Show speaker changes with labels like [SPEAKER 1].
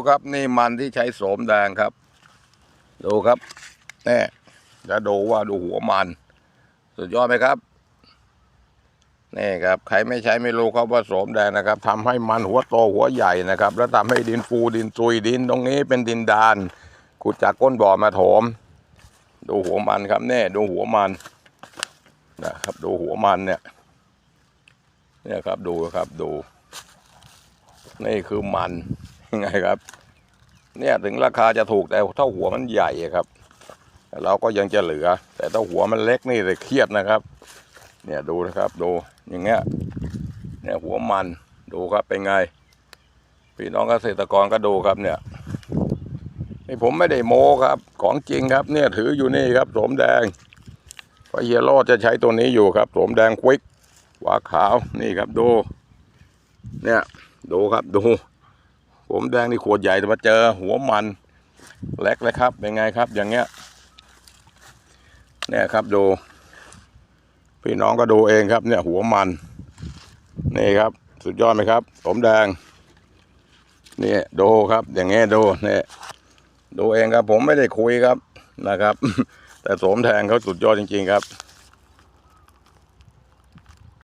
[SPEAKER 1] ครับนี่มันที่ใช้โสมแดงครับ ดูครับแน่จะดูว่าดูหัวมัน สุดยอดไหมครับนี่ครับ ใครไม่ใช้ไม่รู้ครับว่าโสมแดงนะครับทำให้มันหัวโตหัวใหญ่นะครับ แล้วทำให้ดินฟูดินซุยดินตรงนี้เป็นดินดานขุดจากก้นบ่อมาโถม ดูหัวมันครับแน่ดูหัวมันนะครับ ดูหัวมันเนี่ย เนี่ยครับดูครับดู นี่คือมัน ยังไงครับ เนี่ยถึงราคาจะถูกแต่ถ้าหัวมันใหญ่ครับ เราก็ยังจะเหลือ แต่ถ้าหัวมันเล็กนี่เลยเครียดนะครับ เนี่ยดูนะครับดูอย่างเงี้ยเนี่ยหัวมันดูครับเป็นไง พี่น้องเกษตรกรก็ดูครับเนี่ยนี่ผมไม่ได้โม้ครับ ของจริงครับ เนี่ยถืออยู่นี่ครับสมแดงพระเฮียโรดจะใช้ตัวนี้อยู่ครับสมแดงควิกหวาขาวนี่ครับดู เนี่ยดูครับดู ผมแดงนี่ขวดใหญ่แต่มาเจอหัวมันเล็กเลยครับเป็นไงครับ อย่างเงี้ยเนี่ยครับดู พี่น้องก็ดูเองครับ เนี่ยหัวมัน นี่ครับ สุดยอดไหมครับ ผมแดงนี่ดูครับ อย่างเงี้ยดูเนี่ยดูเองครับ ผมไม่ได้คุยครับนะครับ แต่สมแทงเขาสุดยอดจริง ๆ ครับ